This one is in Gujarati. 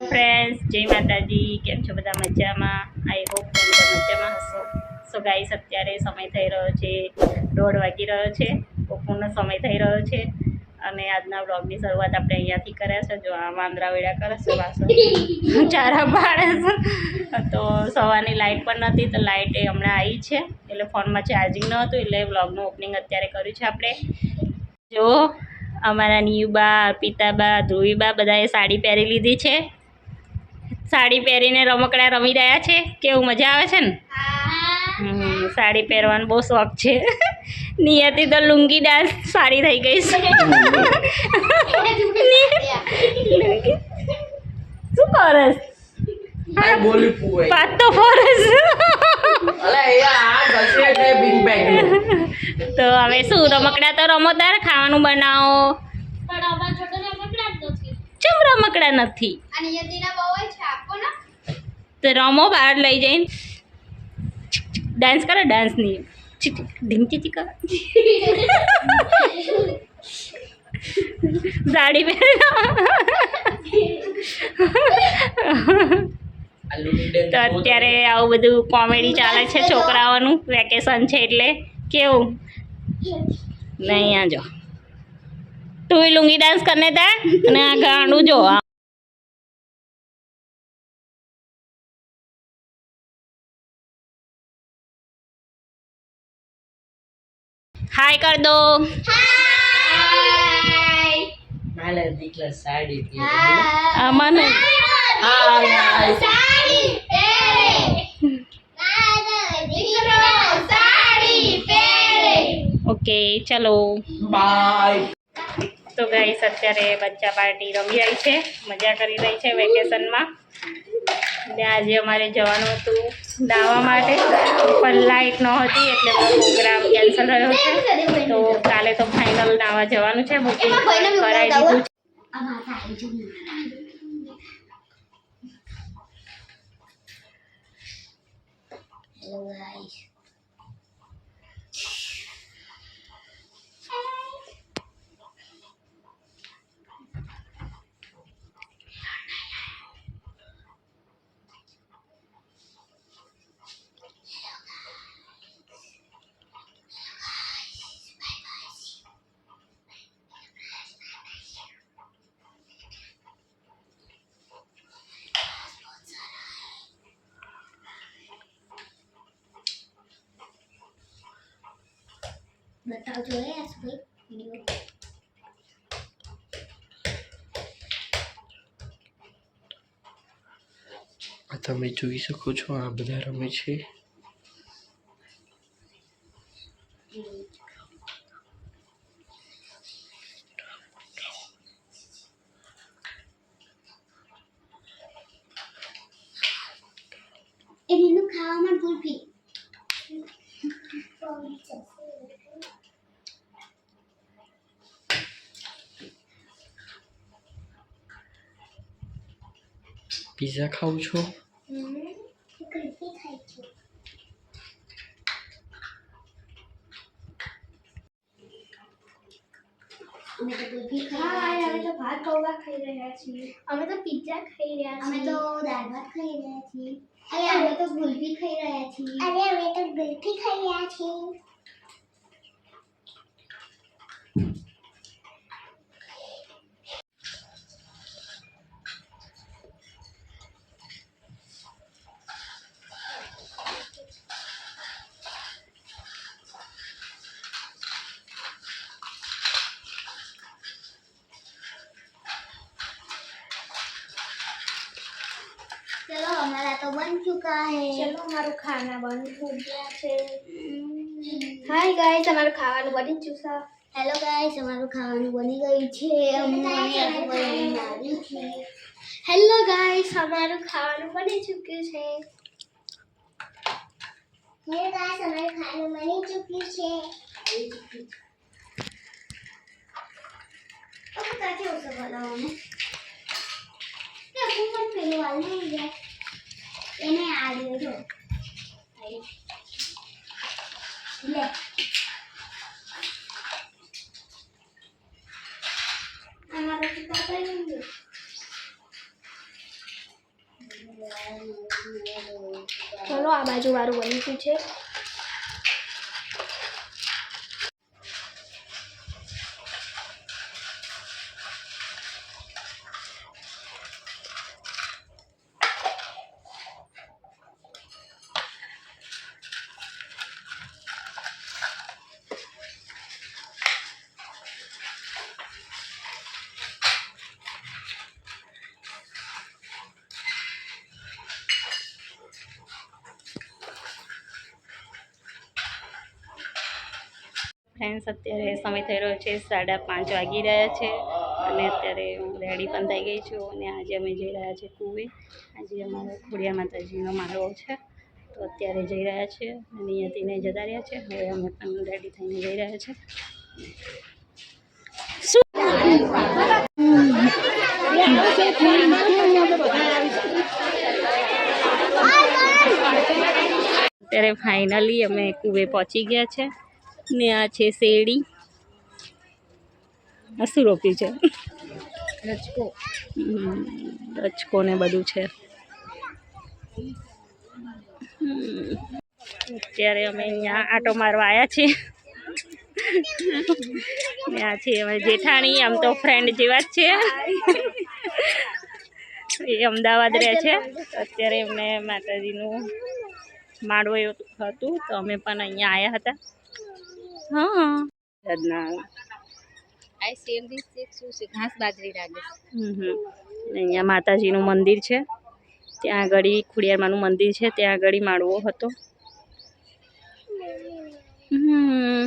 ફ્રેન્ડ્સ જય માતાજી, કેમ છો બધા મજામાં? આઈ હોપ બધા મજામાં હશો. સો ગાઈસ અત્યારે સમય થઈ રહ્યો છે દોઢ વાગી રહ્યો છે. બપોરનો સમય થઈ રહ્યો છે. અને આજના વ્લોગની શરૂઆત આપણે અહીંયાથી કર્યા છે. જો આ વાંદરા વેડા કરે છે વાસણ ચારા પાડે તો સવારની લાઇટ પણ નથી તો લાઇટ એ હમણાં આવી છે. એટલે ફોનમાં ચાર્જિંગ ન હતું, એટલે વ્લોગનું ઓપનિંગ અત્યારે કર્યું છે આપણે. જો, અમારા નિયુબા અર્પિતાબા ધ્રુવીબા બધાએ સાડી પહેરી લીધી છે. સાડી પહેરીને રમકડા રમી રહ્યા છે? કેવું મજા આવે છે ને? સાડી પહેરવાનો બહુ શોખ છે. નિયતિ તો લુંગી ડાન્સ સારી થઈ ગઈ છે. શું કરસ પાતો ફોરસ તો હવે શું રમકડા તો રમો તાર ખાવાનું બનાવો. પણ રમકડા જ નથી. ચમ રમકડા નથી અને યદિના બહુ છે આપો ને તો રમો બહાર લઈ જઈને. ડાન્સ કરો ડાન્સની ઢીંચી ચીકા સાડી પહેરી તો અત્યારે આવું બધું કોમેડી ચાલે છે છોકરાઓનું. વેકેશન છે એટલે. કેવું? નહીં, આ જો. તું લુંગી ડાન્સ કરને તા અને આ ગાંડું જો પહેરે. કર દો પહેરે. ઓકે ચલો. બાય તો ગાઈસ અત્યારે બચ્ચા પાર્ટી રમી રહી છે. મજા કરી રહી છે વેકેશનમાં. ને આજે અમારે જવાનું હતું દાવા માટે, પણ લાઇટ નહોતી એટલે પ્રોગ્રામ કેન્સલ રહ્યો છે. તો કાલે તો ફાઇનલ દાવા જવાનું છે. બુકિંગ કરાવી દીધું છે આમાં સાડી જો હેલો ગાઈસ બતાવજો એ ભાઈ વીડિયો આ તમે જોઈ શકો છો આ બધા રમે છે. એ લીલું ખાવામાં ગુલ્ફી પીઝા ખાવ છો ગુલ્ફી ખાઈ છે અમે તો ગુલ્ફી ખાઈ રહ્યા છીએ અમે તો ભાત પૌવા ખાઈ રહ્યા છીએ. અમે તો પિઝા ખાઈ રહ્યા છીએ અમે તો દાળ ભાત ખાઈ રહ્યા છીએ. અરે અમે તો ગુલફી ખાઈ રહ્યા છીએ. અરે અમે તો ગુલફી ખાઈ રહ્યા છીએ. तो बन चुका है चलो हमारा खाना बन हो गया છે હાય ગાઈસ અમારું ખાવાનું બની ચૂક્યું છે હેલો ગાઈસ અમારું ખાવાનું બની ગયું છે અમને બનાવ્યું છે હેલો ગાઈસ અમારું ખાવાનું બની ચૂક્યું છે હેલો ગાઈસ અમારું ખાવાનું બની ચૂક્યું છે अब कैसे उसे बनाऊं मैं તે હું પણ પેલું વાલ નહીં જાય એને આ લ્યો જો. લે. અમારો પિતા કઈ નહીં ચલો, આ બાજુ વાળું બની છે? ફ્રેન્ડ્સ, અત્યારે સમય થઈ રહ્યો છે, સાડા પાંચ વાગી રહ્યા છે અને અત્યારે હું રેડી પણ થઈ ગઈ છું અને આજે અમે જઈ રહ્યા છીએ કુવે. આજે અમારો ખોડિયા માતાજીનો માળો છે, તો અત્યારે જઈ રહ્યા છે અને અહીંયાથી ને જતા રહ્યા છે. હવે અમે પણ રેડી થઈને જઈ રહ્યા છે. અત્યારે ફાઇનલી અમે કુવે પહોંચી ગયા છે. ને આ છે શેરડી. આ શું રોપ્યું છે રચકો રચકો ને બધું છે. અત્યારે અમે અહીંયા આટો મારવા આવ્યા છીએ. ને આ છે અમારી જેઠાણી આમ તો ફ્રેન્ડ જેવા જ છે. એ અમદાવાદ રહે છે. અત્યારે એમને માતાજીનું માળવો એવું હતું તો અમે પણ અહીંયા આવ્યા હતા. હા. ઘાસ બાજરી લાગે હમ હમ. અહીંયા માતાજીનું મંદિર છે. ત્યાં આગળ ખુડિયારમાનું મંદિર છે. ત્યાં આગળ માળવો હતો. હમ.